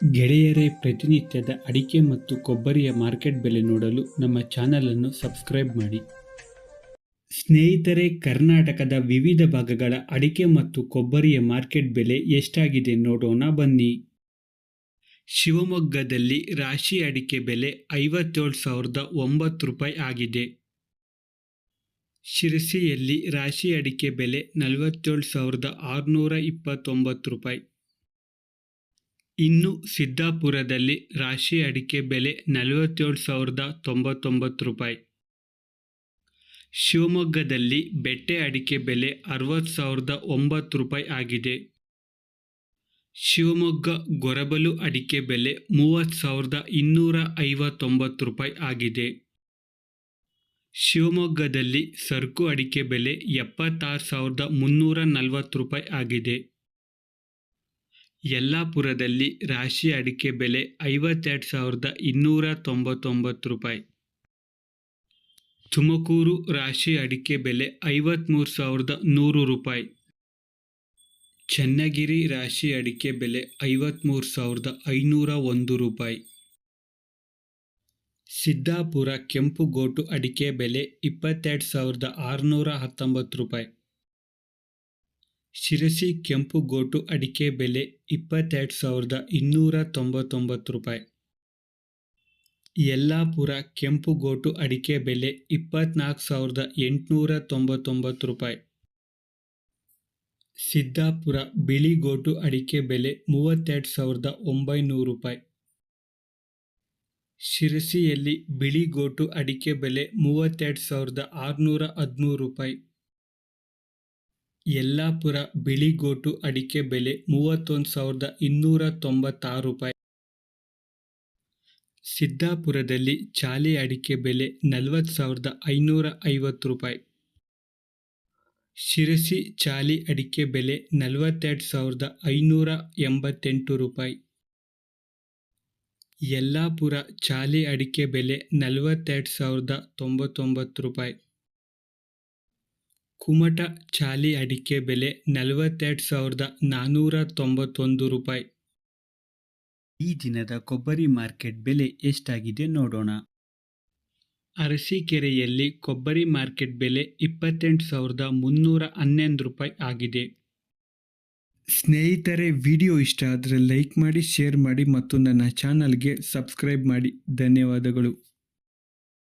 ಗೆಳೆಯರೇ, ಪ್ರತಿನಿತ್ಯದ ಅಡಿಕೆ ಮತ್ತು ಕೊಬ್ಬರಿಯ ಮಾರ್ಕೆಟ್ ಬೆಲೆ ನೋಡಲು ನಮ್ಮ ಚಾನಲನ್ನು ಸಬ್ಸ್ಕ್ರೈಬ್ ಮಾಡಿ. ಸ್ನೇಹಿತರೆ, ಕರ್ನಾಟಕದ ವಿವಿಧ ಭಾಗಗಳ ಅಡಿಕೆ ಮತ್ತು ಕೊಬ್ಬರಿಯ ಮಾರ್ಕೆಟ್ ಬೆಲೆ ಎಷ್ಟಾಗಿದೆ ನೋಡೋಣ ಬನ್ನಿ. ಶಿವಮೊಗ್ಗದಲ್ಲಿ ರಾಶಿ ಅಡಿಕೆ ಬೆಲೆ ಐವತ್ತೇಳು ಸಾವಿರದ ಒಂಬತ್ತು ರೂಪಾಯಿ ಆಗಿದೆ. ಶಿರಸಿಯಲ್ಲಿ ರಾಶಿ ಅಡಿಕೆ ಬೆಲೆ ನಲವತ್ತೇಳು ಸಾವಿರದ ಆರುನೂರ ಇಪ್ಪತ್ತೊಂಬತ್ತು ರೂಪಾಯಿ. ಇನ್ನು ಸಿದ್ದಾಪುರದಲ್ಲಿ ರಾಶಿ ಅಡಿಕೆ ಬೆಲೆ ನಲವತ್ತೇಳು ಸಾವಿರದ ತೊಂಬತ್ತೊಂಬತ್ತು ರೂಪಾಯಿ. ಶಿವಮೊಗ್ಗದಲ್ಲಿ ಬೆಟ್ಟೆ ಅಡಿಕೆ ಬೆಲೆ ಅರವತ್ತು ಸಾವಿರದ ಒಂಬತ್ತು ರೂಪಾಯಿ ಆಗಿದೆ. ಶಿವಮೊಗ್ಗ ಗೊರಬಲು ಅಡಿಕೆ ಬೆಲೆ ಮೂವತ್ತು ಸಾವಿರದ ಇನ್ನೂರ ಐವತ್ತೊಂಬತ್ತು ರೂಪಾಯಿ ಆಗಿದೆ. ಶಿವಮೊಗ್ಗದಲ್ಲಿ ಸರಕು ಅಡಿಕೆ ಬೆಲೆ ಎಪ್ಪತ್ತಾರು ಸಾವಿರದ ಮುನ್ನೂರ ನಲವತ್ತು ರೂಪಾಯಿ ಆಗಿದೆ. ಯಲ್ಲಾಪುರದಲ್ಲಿ ರಾಶಿ ಅಡಿಕೆ ಬೆಲೆ ಐವತ್ತೆರಡು ಸಾವಿರದ ಇನ್ನೂರ ತೊಂಬತ್ತೊಂಬತ್ತು ರೂಪಾಯಿ. ತುಮಕೂರು ರಾಶಿ ಅಡಿಕೆ ಬೆಲೆ ಐವತ್ತ್ಮೂರು ಸಾವಿರದ ನೂರು ರೂಪಾಯಿ. ಚನ್ನಗಿರಿ ರಾಶಿ ಅಡಿಕೆ ಬೆಲೆ ಐವತ್ತ್ಮೂರು ಸಾವಿರದ ಐನೂರ ಒಂದು ರೂಪಾಯಿ. ಸಿದ್ದಾಪುರ ಕೆಂಪು ಗೋಟು ಅಡಿಕೆ ಬೆಲೆ ಇಪ್ಪತ್ತೆರಡು ಸಾವಿರದ ಆರುನೂರ ಹತ್ತೊಂಬತ್ತು ರೂಪಾಯಿ. ಶಿರಸಿ ಕೆಂಪು ಗೋಟು ಅಡಿಕೆ ಬೆಲೆ ಇಪ್ಪತ್ತೆರಡು ಸಾವಿರದ ಇನ್ನೂರ ತೊಂಬತ್ತೊಂಬತ್ತು ರೂಪಾಯಿ. ಯಲ್ಲಾಪುರ ಕೆಂಪು ಗೋಟು ಅಡಿಕೆ ಬೆಲೆ ಇಪ್ಪತ್ನಾಲ್ಕು ಸಾವಿರದ ಎಂಟುನೂರ ತೊಂಬತ್ತೊಂಬತ್ತು ರೂಪಾಯಿ. ಸಿದ್ದಾಪುರ ಬಿಳಿ ಗೋಟು ಅಡಿಕೆ ಬೆಲೆ ಮೂವತ್ತೆರಡು ಸಾವಿರದ ಒಂಬೈನೂರು ರೂಪಾಯಿ. ಶಿರಸಿಯಲ್ಲಿ ಬಿಳಿ ಗೋಟು ಅಡಿಕೆ ಬೆಲೆ ಮೂವತ್ತೆರಡು ಸಾವಿರದ ಆರುನೂರ ಹದಿಮೂರು ರೂಪಾಯಿ. ಯಲ್ಲಾಪುರ ಬಿಳಿಗೋಟು ಅಡಿಕೆ ಬೆಲೆ ಮೂವತ್ತೊಂದು ಸಾವಿರದ ಇನ್ನೂರ ತೊಂಬತ್ತಾರು ರೂಪಾಯಿ. ಸಿದ್ದಾಪುರದಲ್ಲಿ ಚಾಲಿ ಅಡಿಕೆ ಬೆಲೆ ನಲವತ್ತು ಸಾವಿರದ ಐನೂರ ಐವತ್ತು ರೂಪಾಯಿ. ಶಿರಸಿ ಚಾಲಿ ಅಡಿಕೆ ಬೆಲೆ ನಲವತ್ತೆರಡು ಸಾವಿರದ ಐನೂರ ಎಂಬತ್ತೆಂಟು ರೂಪಾಯಿ. ಯಲ್ಲಾಪುರ ಚಾಲಿ ಅಡಿಕೆ ಬೆಲೆ ನಲವತ್ತೆರಡು ಸಾವಿರದ ತೊಂಬತ್ತೊಂಬತ್ತು ರೂಪಾಯಿ. ಕುಮಟ ಚಾಲಿ ಅಡಿಕೆ ಬೆಲೆ ನಲವತ್ತೆರಡು ಸಾವಿರದ ನಾನ್ನೂರ ತೊಂಬತ್ತೊಂದು ರೂಪಾಯಿ. ಈ ದಿನದ ಕೊಬ್ಬರಿ ಮಾರ್ಕೆಟ್ ಬೆಲೆ ಎಷ್ಟಾಗಿದೆ ನೋಡೋಣ. ಅರಸೀಕೆರೆಯಲ್ಲಿ ಕೊಬ್ಬರಿ ಮಾರ್ಕೆಟ್ ಬೆಲೆ ಇಪ್ಪತ್ತೆಂಟು ಸಾವಿರದ ಮುನ್ನೂರ ಹನ್ನೊಂದು ರೂಪಾಯಿ ಆಗಿದೆ. ಸ್ನೇಹಿತರೆ ವಿಡಿಯೋ ಇಷ್ಟ ಆದರೆ ಲೈಕ್ ಮಾಡಿ ಶೇರ್ ಮಾಡಿ ಮತ್ತು ನನ್ನ ಚಾನಲ್ಗೆ ಸಬ್ಸ್ಕ್ರೈಬ್ ಮಾಡಿ. ಧನ್ಯವಾದಗಳು.